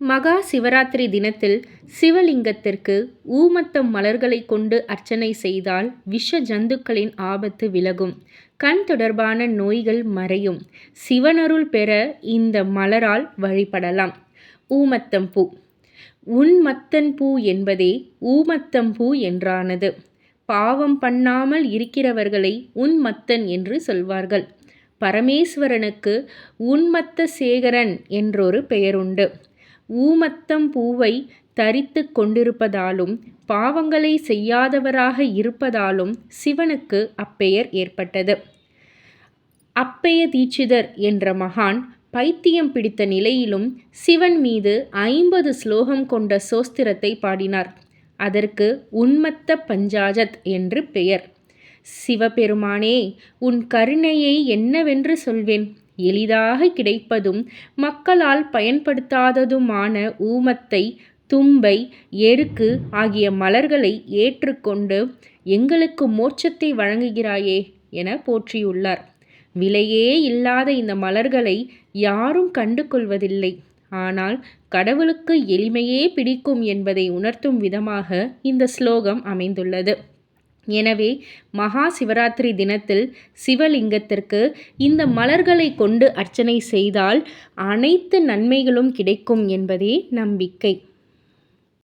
மகா சிவராத்திரி தினத்தில் சிவலிங்கத்திற்கு ஊமத்தம் மலர்களை கொண்டு அர்ச்சனை செய்தால் விஷ ஜந்துக்களின் ஆபத்து விலகும். கண் தொடர்பான நோய்கள் மறையும். சிவனருள் பெற இந்த மலரால் வழிபடலாம். ஊமத்தம் பூ. உன்மத்தன் பூ என்பதே ஊமத்தம் பூ என்றானது. பாவம் பண்ணாமல் இருக்கிறவர்களை உன்மத்தன் என்று சொல்வார்கள். பரமேஸ்வரனுக்கு உன்மத்த சேகரன் என்றொரு பெயருண்டு. ஊமத்தம் பூவை தரித்து கொண்டிருப்பதாலும் பாவங்களை செய்யாதவராக இருப்பதாலும் சிவனுக்கு அப்பெயர் ஏற்பட்டது. அப்பய தீட்சிதர் என்ற மகான் பைத்தியம் பிடித்த நிலையிலும் சிவன் மீது ஐம்பது ஸ்லோகம் கொண்ட சோஸ்திரத்தை பாடினார். அதற்கு உன்மத்த பஞ்சாஜத் என்று பெயர். சிவபெருமானே உன் கருணையை என்னவென்று சொல்வேன்? எளிதாக கிடைப்பதும் மக்களால் பயன்படுத்தாததுமான ஊமத்தை தும்பை எருக்கு ஆகிய மலர்களை ஏற்றுக்கொண்டு எங்களுக்கு மோட்சத்தை வழங்குகிறாயே என போற்றியுள்ளார். விலையே இல்லாத இந்த மலர்களை யாரும் கண்டு கொள்வதில்லை ஆனால் கடவுளுக்கு எளிமையே பிடிக்கும் என்பதை உணர்த்தும் விதமாக இந்த ஸ்லோகம் அமைந்துள்ளது. எனவே மகா சிவராத்திரி தினத்தில் சிவலிங்கத்திற்கு இந்த மலர்களை கொண்டு அர்ச்சனை செய்தால் அனைத்து நன்மைகளும் கிடைக்கும் என்பதே நம்பிக்கை.